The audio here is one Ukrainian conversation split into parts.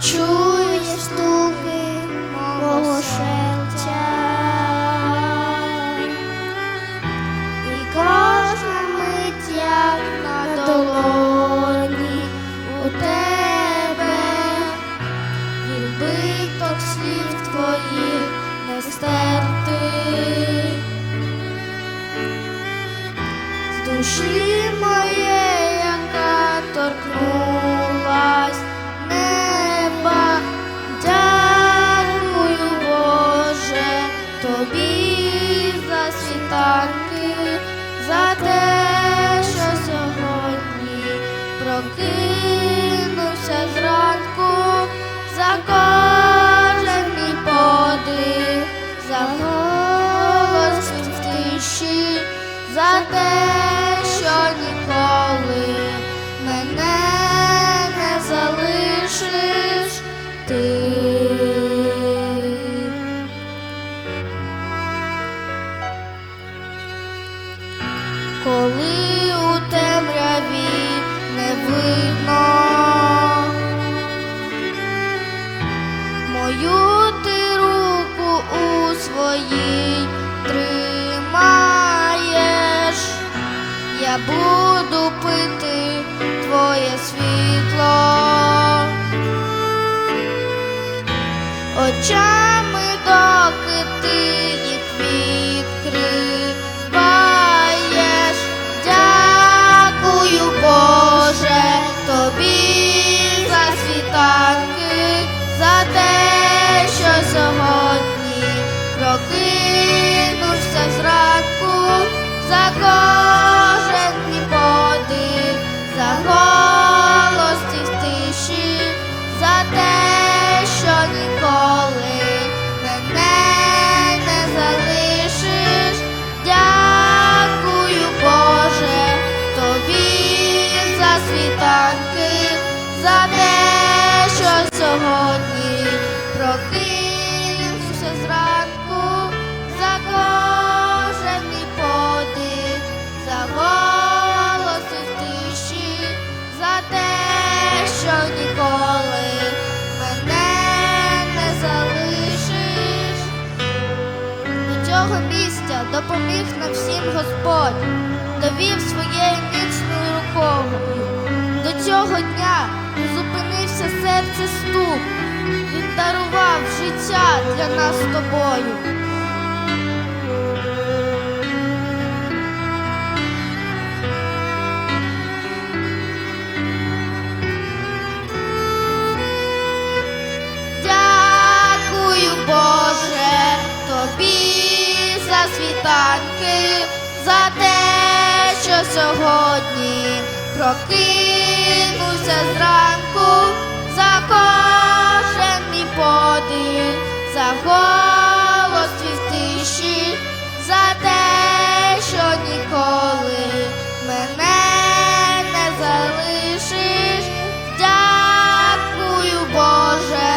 чуєш стуки Коли у темряві не видно мою ти руку у своїй тримаєш, я буду пити твоє світло. Очами, доки ти сьогодні прокинувся зранку, за кожен мій подих, за голос і в тиші, за те, що ніколи мене не залишиш. До цього місця допоміг нам всім Господь, серце стук, він дарував життя для нас з тобою. Дякую, Боже, тобі за світанки, за те, що сьогодні прокинувся зранку, за кожен мій подих, за голос тиші, за те, що ніколи мене не залишиш. Дякую, Боже,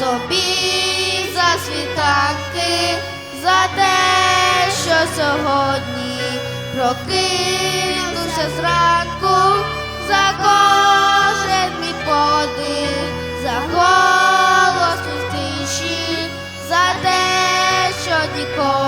тобі за світанки, за те, що сьогодні прокинувся зранку, Attico.